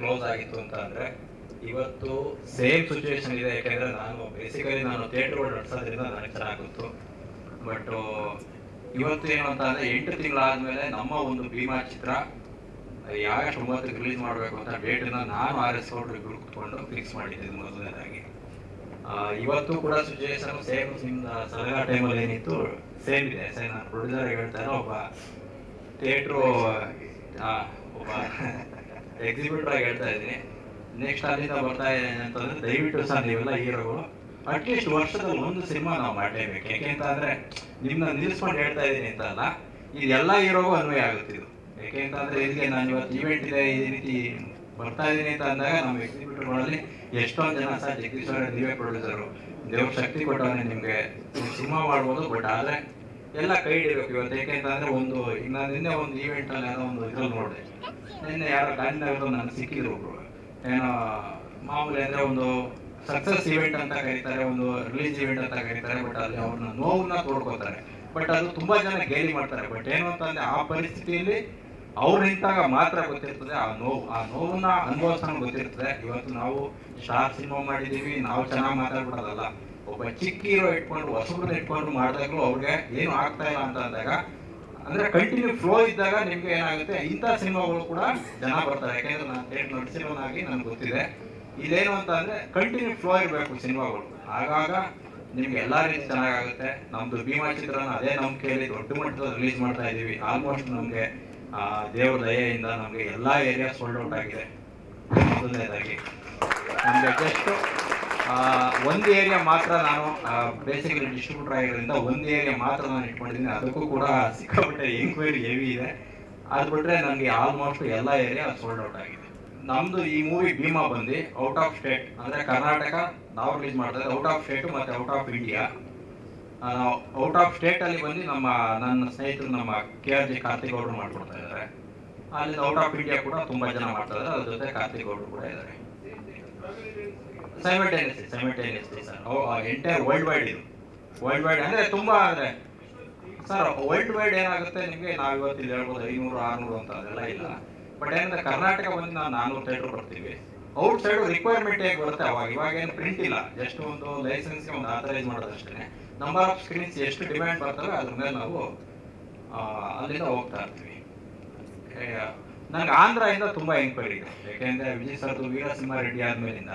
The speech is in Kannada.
ಕ್ಲೋಸ್ ಆಗಿತ್ತು ಅಂತ ಅಂದ್ರೆ ಇವತ್ತು ಸೇಮ್ ಸಿಚುವೇಶನ್ ಇದೆ. ಯಾಕೆಂದ್ರೆ ನಾನು ಬೇಸಿಕಲಿ ನಾನು ಥಿಯೇಟರ್ಗಳು ನಡೆಸೋದ್ರಿಂದ ನನಗೆ ಚೆನ್ನಾಗಿ ಬಟ್ ಇವತ್ತು ಏನು ಅಂತ ಅಂದ್ರೆ ಎಂಟು ತಿಂಗಳಾದ್ಮೇಲೆ ನಮ್ಮ ಒಂದು ಭೀಮಾ ಚಿತ್ರ ಯಾವಷ್ಟು ಒಂಬತ್ತಕ್ಕೆ ರಿಲೀಸ್ ಮಾಡಬೇಕು ಅಂತ ಡೇಟನ್ನ ನಾನು ಆರ್ ಎಸ್ ಹೋಟ್ರಿ ಕುತ್ಕೊಂಡು ಫಿಕ್ಸ್ ಮಾಡಿದ್ದೆ ಮೊದಲನೇದಾಗಿ. ಇವತ್ತು ಕೂಡ ಸಿಚುವೇಶನ್ ಸೇಮ್ ನಿಮ್ಮ ಸಲಹಾ ಟೈಮಲ್ಲಿ ಏನಿತ್ತು ಸೇಮ್ ಇದೆ. ಸೇ ನಾನು ಪ್ರೊಡ್ಯೂಸರ್ ಹೇಳ್ತಾರೆ ಒಬ್ಬ ಥಿಯೇಟ್ರು ಒಬ್ಬ ಎಕ್ಸಿಬಿಟರ್ ಆಗಿ ಹೇಳ್ತಾ ಇದ್ದೀನಿ. ನೆಕ್ಸ್ಟ್ ಅಲ್ಲಿಂದ ಬರ್ತಾ ಇದ್ದೀನಿ ಅಂತಂದ್ರೆ ದಯವಿಟ್ಟು ಸಹ ನೀವೆಲ್ಲ ಹೀರೋಗಳು ಅಟ್ಲೀಸ್ಟ್ ವರ್ಷದಲ್ಲಿ ಒಂದು ಸಿನಿಮಾ ನಾವು ಮಾಡಲೇಬೇಕು. ಯಾಕೆಂತಂದ್ರೆ ನಿಮ್ಮನ್ನ ನಿಲ್ಲಿಸ್ಕೊಂಡು ಹೇಳ್ತಾ ಇದ್ದೀನಿ ಅಂತ ಅಲ್ಲ ಇದೆಲ್ಲ ಹೀರೋಗೂ ಅನ್ವಯ ಆಗುತ್ತೆ ಇದು. ಯಾಕೆಂತಂದ್ರೆ ಇದಕ್ಕೆ ನಾನು ಇವತ್ತು ಈವೆಂಟ್ ಇದೆ, ಈ ರೀತಿ ಬರ್ತಾ ಇದ್ದೀನಿ ಅಂತ ಅಂದಾಗ ನಮ್ಮ ಎಕ್ಸಿಬಿಟರ್ಗಳಲ್ಲಿ ಎಷ್ಟೊಂದು ಜನ ಸಹ ಅವರೇ, ನೀವೇ ಪ್ರೊಡ್ಯೂಸರು ದೇವ್ರ ಶಕ್ತಿ ಕೊಟ್ಟವನೇ ನಿಮಗೆ. ಸಿನಿಮಾ ಮಾಡ್ಬೋದು ಬಟ್ ಆದ್ರೆ ಎಲ್ಲ ಕೈ ಹಿಡಿಬೇಕು ಇವತ್ತು, ಯಾಕೆಂತಂದ್ರೆ ಒಂದು ನಾನು ನಿನ್ನೆ ಒಂದು ಈವೆಂಟ್ ಅಲ್ಲಿ ಏನೋ ಒಂದು ಇದ್ರಲ್ಲಿ ನೋಡಿದೆ. ನಿನ್ನೆ ಯಾರೋ ಗಾಂಧಿನಗರದಲ್ಲಿ ನನಗೆ ಸಿಕ್ಕಿದ್ರು ಒಬ್ರು. ಏನೋ ಮಾಮೂಲಿ ಅಂದ್ರೆ ಒಂದು ಸಕ್ಸಸ್ ಈವೆಂಟ್ ಅಂತ ಕರೀತಾರೆ, ಒಂದು ರಿಲೀಸ್ ಈವೆಂಟ್ ಅಂತ ಕರೀತಾರೆ ಬಟ್ ಅಲ್ಲಿ ಅವ್ರನ್ನ ನೋವನ್ನ ತೋಡ್ಕೋತಾರೆ. ಬಟ್ ಅದು ತುಂಬಾ ಜನ ಗೇಲಿ ಮಾಡ್ತಾರೆ. ಬಟ್ ಏನು ಅಂತಂದ್ರೆ ಆ ಪರಿಸ್ಥಿತಿಯಲ್ಲಿ ಅವ್ರು ನಿಂತಾಗ ಮಾತ್ರ ಗೊತ್ತಿರ್ತದೆ, ಆ ನೋವು, ಆ ನೋವನ್ನ ಅನುಭವಿಸೋಣ ಗೊತ್ತಿರ್ತದೆ. ಇವತ್ತು ನಾವು ಶಾರ್ಟ್ ಸಿನಿಮಾ ಮಾಡಿದೀವಿ ನಾವು ಚೆನ್ನಾಗಿ ಮಾತಾಡ್ಬಿಡೋದಲ್ಲ. ಒಬ್ಬ ಚಿಕ್ಕಿರೋ ಇಟ್ಕೊಂಡು ಹೊಸಬ್ರನ್ನ ಇಟ್ಕೊಂಡು ಮಾಡಿದಾಗಲೂ ಅವ್ರಿಗೆ ಏನು ಆಗ್ತಾ ಇಲ್ಲ ಅಂತ ಅಂದಾಗ ಅಂದ್ರೆ ಕಂಟಿನ್ಯೂ ಫ್ಲೋ ಇದ್ದಾಗ ನಿಮ್ಗೆ ಏನಾಗುತ್ತೆ? ಇಂಥ ಸಿನಿಮಾಗಳು ಕೂಡ ಜನ ಬರ್ತಾರೆ. ಯಾಕೆಂದ್ರೆ ನಾನು ಡೇಟ್ ನಡೆಸಿರೋನಾಗಿ ನನ್ಗೆ ಗೊತ್ತಿದೆ. ಇದೇನು ಅಂತ ಅಂದ್ರೆ ಕಂಟಿನ್ಯೂ ಫ್ಲೋ ಇರಬೇಕು ಸಿನಿಮಾಗಳು. ಆಗಾಗ ನಿಮ್ಗೆ ಎಲ್ಲಾ ರೀತಿ ಚೆನ್ನಾಗಾಗುತ್ತೆ. ನಮ್ದು ಭೀಮಾ ಚಿತ್ರನ ಅದೇ ನಂಬಿಕೆಯಲ್ಲಿ ದೊಡ್ಡ ಮಟ್ಟದಲ್ಲಿ ರಿಲೀಸ್ ಮಾಡ್ತಾ ಇದೀವಿ ಆಲ್ಮೋಸ್ಟ್ ನಮ್ಗೆ ಆ, ದೇವ್ರ ದಯೆಯಿಂದ ನಮ್ಗೆ ಎಲ್ಲಾ ಏರಿಯಾ ಸೋಲ್ಡ್ ಔಟ್ ಆಗಿದೆ. ಮೊದಲನೇದಾಗಿ. ನಮ್ಗೆ ಜಸ್ಟ್ ಒಂದು ಏರಿಯಾ ಮಾತ್ರ ನಾನು ಬೇಸಿಕಲಿ ಡಿಸ್ಟ್ರಿಬ್ಯೂಟರ್ ಆಗಿರೋದ್ರಿಂದ ಒಂದು ಏರಿಯಾ ಮಾತ್ರ ನಾನು ಇಟ್ಕೊಂಡಿದ್ದೀನಿ. ಅದಕ್ಕೂ ಕೂಡ ಸಿಕ್ಕಾಪಟ್ಟೆ ಎಂಕ್ವೈರಿ ಹೆವಿ ಇದೆ. ಅದು ಬಿಟ್ಟರೆ ನನಗೆ ಆಲ್ಮೋಸ್ಟ್ ಎಲ್ಲ ಏರಿಯಾ ಸೋಲ್ಡ್ ಔಟ್ ಆಗಿದೆ. ನಮ್ಮದು ಈ ಮೂವಿ ಭೀಮಾ ಬಂದು ಔಟ್ ಆಫ್ ಸ್ಟೇಟ್ ಅಂದರೆ ಕರ್ನಾಟಕ, ನಾವು ರಿಲೀಸ್ ಮಾಡ್ತಾ ಔಟ್ ಆಫ್ ಸ್ಟೇಟ್ ಮತ್ತೆ out of India out of state ಅಲ್ಲಿ ಬಂದು ನಮ್ಮ, ನನ್ನ ಸ್ನೇಹಿತರು ನಮ್ಮ ಕೆ ಆರ್ ಜಿ ಕಾರ್ತಿಕ್ ಅವರು ಮಾಡ್ಕೊಡ್ತಾ ಇದ್ದಾರೆ ಅಲ್ಲಿ ಔಟ್ ಆಫ್ ಇಂಡಿಯಾ ಕೂಡ ತುಂಬಾ ಜನ ಮಾಡ್ತಾ ಇದ್ದಾರೆ ಅದ್ರ ಜೊತೆ ಕಾರ್ತಿಕ್ ಅವರು ಕೂಡ ಇದ್ದಾರೆ simultaneously simultaneously sir entire world wide ಇದು. ವರ್ಲ್ಡ್ ವೈಡ್ ಅಂದ್ರೆ ತುಂಬಾ ಅಂದ್ರೆ ಸರ್ ವರ್ಲ್ಡ್ ವೈಡ್ ಏನಾಗುತ್ತೆ ನಿಮಗೆ? ನಾವು ಇವತ್ತು ಇಲ್ಲಿ ಹೇಳ್ಬೋದು ಐನೂರು, ಆರ್ನೂರು ಅಂತ ಅದೆಲ್ಲ ಇಲ್ಲ. ಬಟ್ ಏನಂದ್ರೆ ಕರ್ನಾಟಕ ಬಂದು ನಾವು ನಾನ್ನೂರು ಥಿಯೇಟರ್ ಬರ್ತೀವಿ ಔಟ್ ಸೈಡ್ ರಿಕ್ವೈರ್ಮೆಂಟ್ ಹೇಗೆ ಬರುತ್ತೆ? ಅವಾಗ ಇವಾಗ ಏನು ಪ್ರಿಂಟ್ ಇಲ್ಲ. ಜಸ್ಟ್ ಒಂದು ಲೈಸೆನ್ಸ್ಗೆ ಒಂದು ಆಥರೈಸ್ ಮಾಡೋದಷ್ಟೇ ನಂಬರ್ ಆಫ್ ಸ್ಕ್ರೀನ್ಸ್ ಎಷ್ಟು ಡಿಮ್ಯಾಂಡ್ ಬರ್ತವೆ ಅದ್ರ ಮೇಲೆ ನಾವು ಅಲ್ಲಿಂದ ಹೋಗ್ತಾ ಇರ್ತೀವಿ. ನನಗೆ ಆಂಧ್ರದಿಂದ ತುಂಬಾ ಎಂಕ್ವೈರಿ ಇದೆ. ಯಾಕೆಂದ್ರೆ ವಿಜಯ್ ಸರ್ದು ವೀರಸಿಂಹ ರೆಡ್ಡಿ ಆದ್ಮೇಲಿಂದ